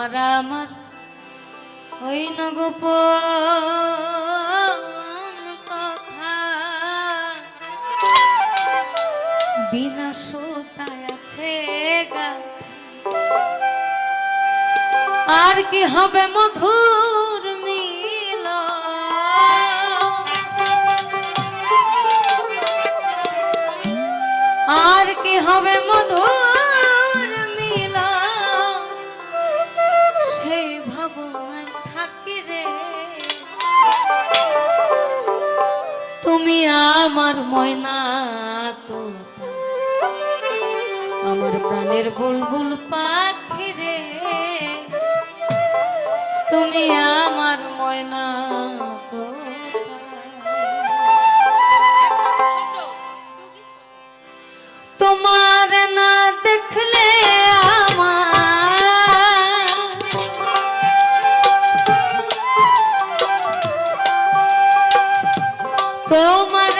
তোমার আমার ওই নগপ কথা। বিনা সোতায় আছে আর কি হবে মধুর মিল আর কি হবে মধুর তুমি আমার ময়না তো আমার প্রাণের বুলবুল পাখি রে। তুমি আমার ময়না তোমার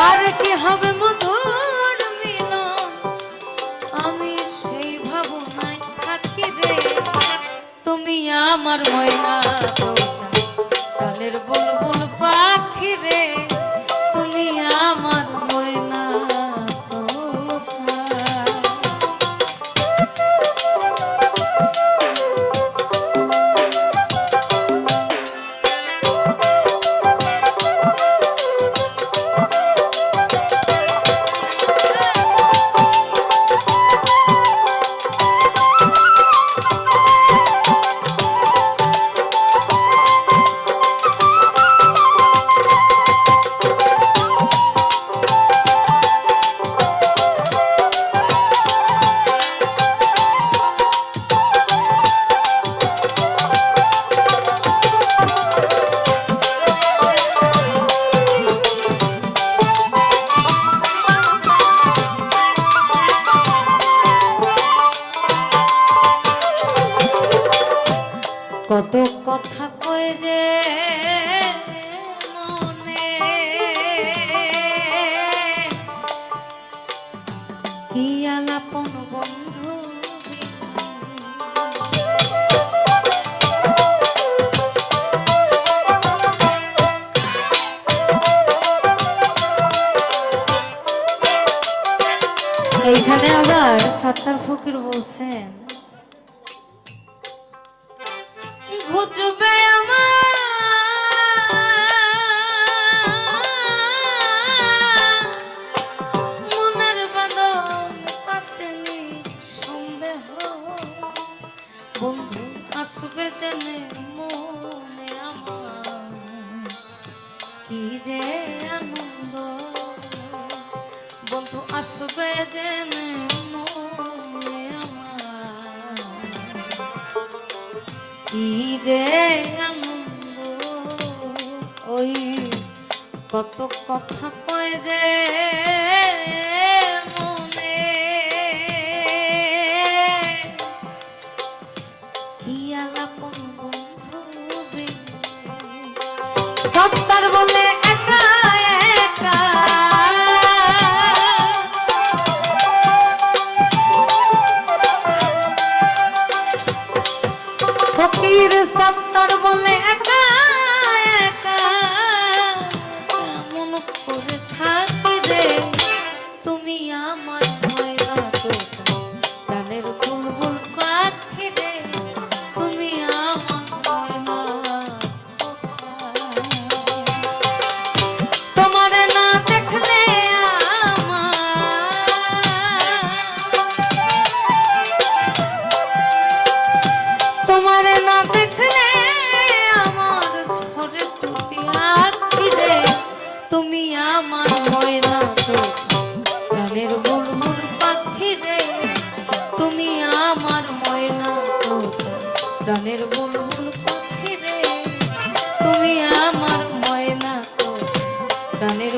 আর কি হবে কথা কয়ে যে মনে। কি আলাপন বন্ধু এইখানে আবার সাত্তার ফকির বলছেন ঘুচবে মনের বাদন তাতে সন্দেহ বন্ধু আসবে জেনে মনে আমার। কি যে আনন্দ। বন্ধু আসবে জেনে কি যে ওই কত কথা কয় যে মনে। কি আলাপন বন্ধু সত্তার বলে Danero